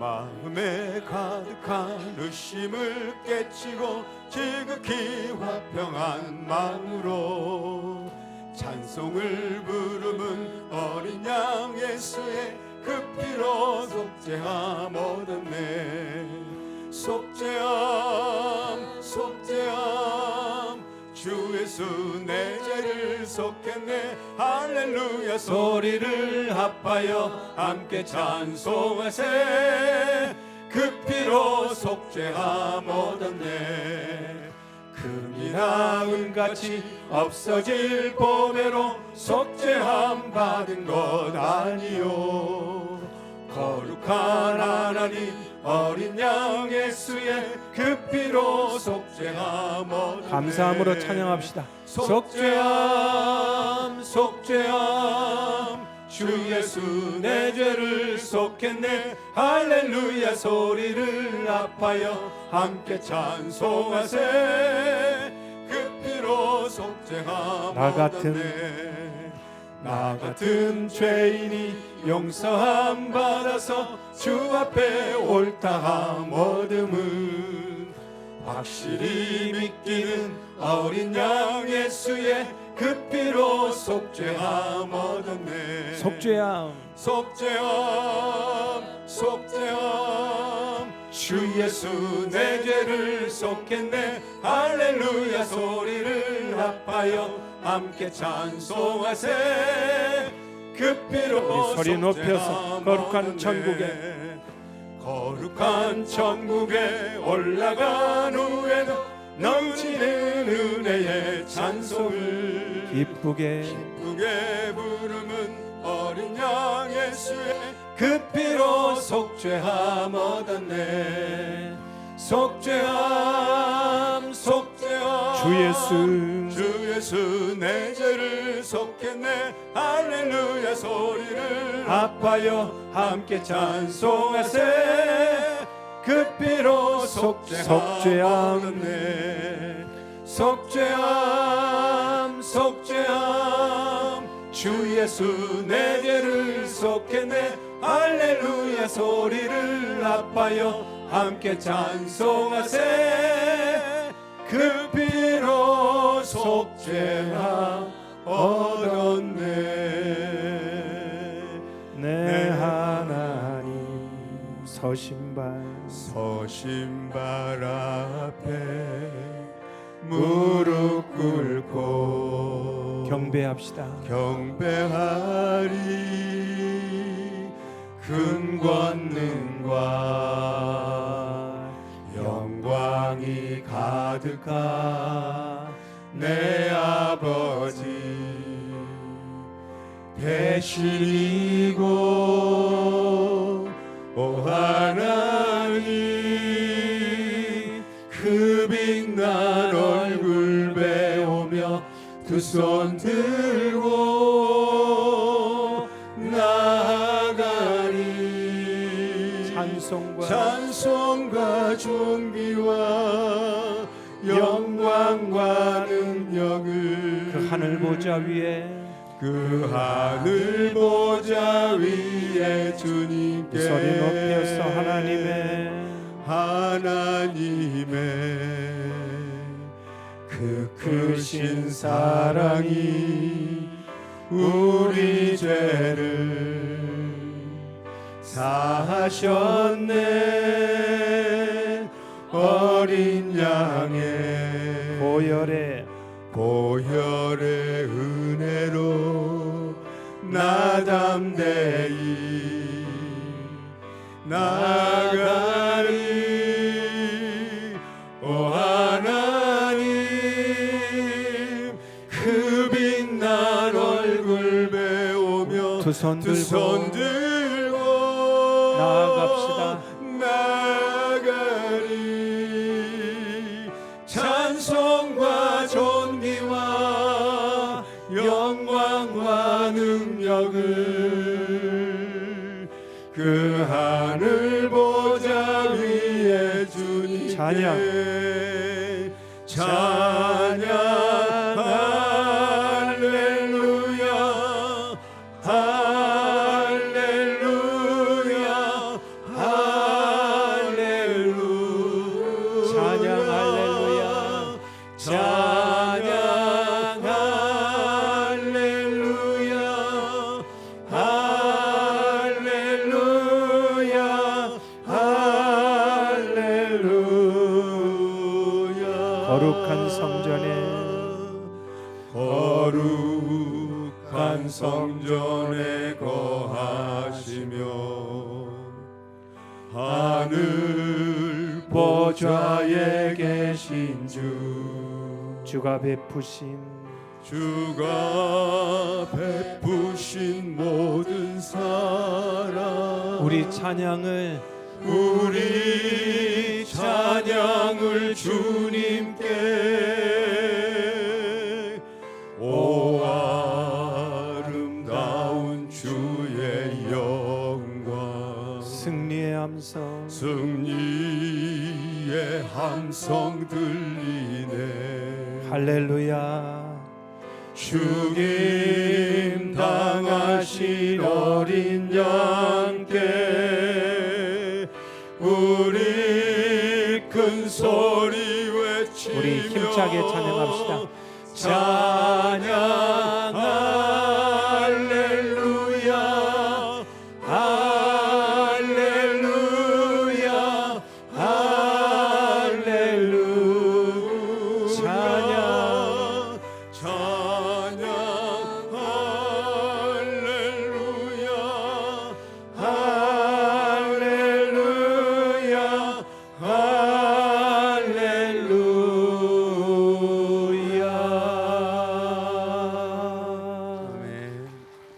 마음에 가득한 의심을 깨치고 지극히 화평한 마음으로 찬송을 부르는 어린 양 예수의 그 피로 속죄함 얻었네. 속죄함 주 예수 내 죄를 속했네. 할렐루야 소리를 합하여 함께 찬송하세. 그 피로 속죄함 얻었네. 금이나 은같이 없어질 보배로 속죄함 받은 것 아니요. 거룩한 하나님 어린 양 예수의 그 피로 속죄함 감사함으로 찬양합시다. 속죄함 속죄함 주 예수 내 죄를 속했네 할렐루야 소리를 합하여 함께 찬송하세 그 피로 속죄함 나 같은. 나 같은 죄인이 용서함 받아서 주 앞에 옳다함 얻음은 확실히 믿기는 어린 양 예수의 그 피로 속죄함 얻었네. 속죄함. 속죄함 속죄함. 주 예수 내 죄를 속했네. 할렐루야 소리를 합하여 함께 찬송하세. 그 피로 우리 소리 높여서 거룩한. 천국에 거룩한 천국에 올라간 후에는 넘치는 은혜의 찬송을 기쁘게 기쁘게 부르는 어린 양 예수의 그 피로 속죄함 얻었네. 속죄함 속죄함 주 예수. 주 예수 내 죄를 속했네. 할렐루야 소리를 합하여 함께 찬송하세. 그 피로 속죄함 속죄함. 속죄함 속죄함. 주 예수 내 죄를 속했네. 할렐루야 소리를 합하여 함께 찬송하세. 그 속죄함 얻었네. 내 하나님 서신발. 서신발 앞에 무릎 꿇고 경배합시다. 경배하리. 큰 권능과 영광이 가득한 내 아버지 대신이고 오 하나님 그 빛난 얼굴 배우며 두 손 들고 나아가리. 찬송과 찬송과 존귀와 영 보좌 위에. 그 하늘 보좌 위에 주님께 이 소리 높여서 하나님의 하나님의 그 크신 사랑이 우리 죄를 사하셨네. 어린 양의 보혈에 보혈 담대이 나가리 오 하나님 그 빛난 얼굴 배우며 두 손 들고 들고 나아갑시다. 보좌 위에 주님께 찬양. 찬양 영원에 거하시며 하늘 보좌에 계신 주 주가 베푸신 주가 베푸신 모든 사랑 우리 찬양을 우리 찬양을 주님께 함성 들리네 할렐루야 죽임 당하신 어린 양께 우리 큰 소리 외치며 우리 힘차게 찬양합시다.